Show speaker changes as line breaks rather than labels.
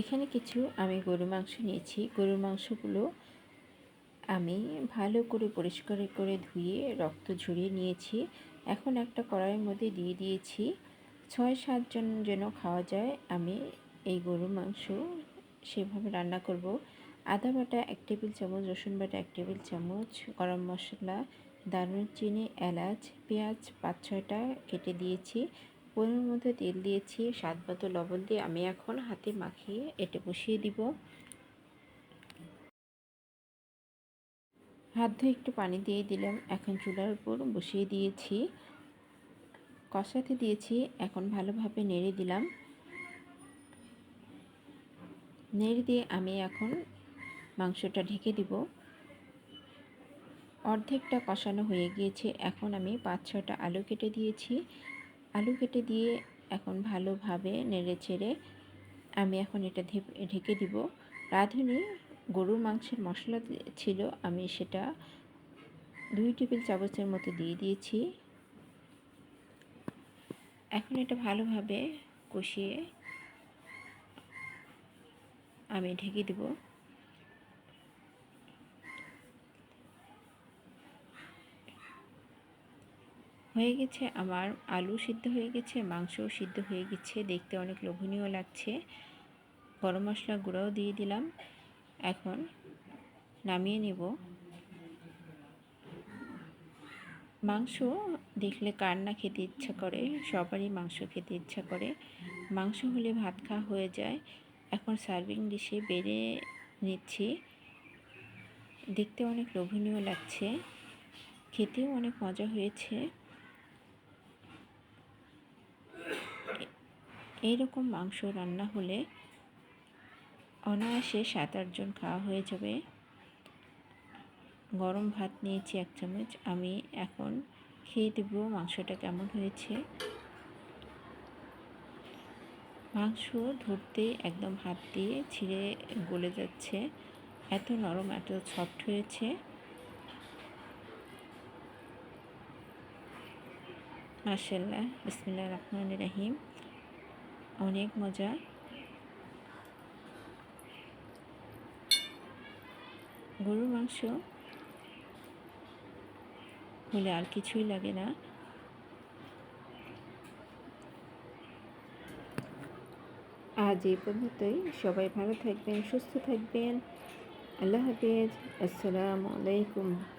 এখানে কিছু আমি গরু মাংস নিয়েছি। গরুর মাংসগুলো আমি ভালো করে পরিষ্কার করে ধুয়ে রক্ত ঝরিয়ে নিয়েছি। এখন একটা কড়াইয়ের মধ্যে দিয়ে দিয়েছি। ছয় সাতজন যেন খাওয়া যায়, আমি এই গরুর মাংস সেভাবে রান্না করব। আদা বাটা এক টেবিল চামচ, রসুন বাটা এক টেবিল চামচ, গরম মশলা দারুচিনি এলাচ, পেঁয়াজ পাঁচ, ছয়টা কেটে দিয়েছি। পনেরো মধ্যে তেল দিয়েছি, স্বাদ মতো লবণ দিয়ে আমি এখন হাতে মাখিয়ে এটে বসিয়ে দিব। হাত ধুয়ে একটু পানি দিয়ে দিলাম, এখন চুলার উপর বসিয়ে দিয়েছি। কষাতে দিয়েছি, এখন ভালোভাবে নেড়ে দিলাম। নেড়ে দিয়ে আমি এখন মাংসটা ঢেকে দিব। অর্ধেকটা কষানো হয়ে গিয়েছে, এখন আমি পাঁচ ছটা আলু কেটে দিয়েছি। আলু কেটে দিয়ে এখন ভালোভাবে নেড়ে চেড়ে আমি এখন এটা ঢেকে দিব। রাঁধুনি গরুর মাংসের মশলা ছিল, আমি সেটা দুই টেবিল চামচের মতো দিয়ে দিয়েছি। এখন এটা ভালোভাবে কষিয়ে আমি ঢেকে দেবো। হয়ে গেছে, আমার আলু সিদ্ধ হয়ে গেছে, মাংসও সিদ্ধ হয়ে গেছে, দেখতে অনেক লোভনীয় লাগছে। গরম মশলা গুঁড়াও দিয়ে দিলাম। এখন নামিয়ে নেব। মাংস দেখলে কার না খেতে ইচ্ছা করে, সবারই মাংস খেতে ইচ্ছা করে। মাংস হলে ভাত খাওয়া হয়ে যায়। এখন সার্ভিং ডিশে বেড়ে নিচ্ছি। দেখতে অনেক লোভনীয় লাগছে। খেতেও অনেক মজা হয়েছে। এইরকম মাংস রান্না হলে অনায়াসে সাত আটজন খাওয়া হয়ে যাবে। গরম ভাত নিয়েছি এক চামচ। আমি এখন খেয়ে দেব মাংসটা কেমন হয়েছে। মাংস ধরতে একদম হাত দিয়ে ছিঁড়ে গলে যাচ্ছে। এত নরম, এত সফট হয়েছে। মার্শাল্লাহ বিসমিল্লা রহমান রাহিম। অনেক মজা। গরুর মাংস হলে আর কিছুই লাগে না। আজ এই পর্যন্তই। সবাই ভালো থাকবেন, সুস্থ থাকবেন। আল্লাহ হাফিজ। আসসালামু আলাইকুম।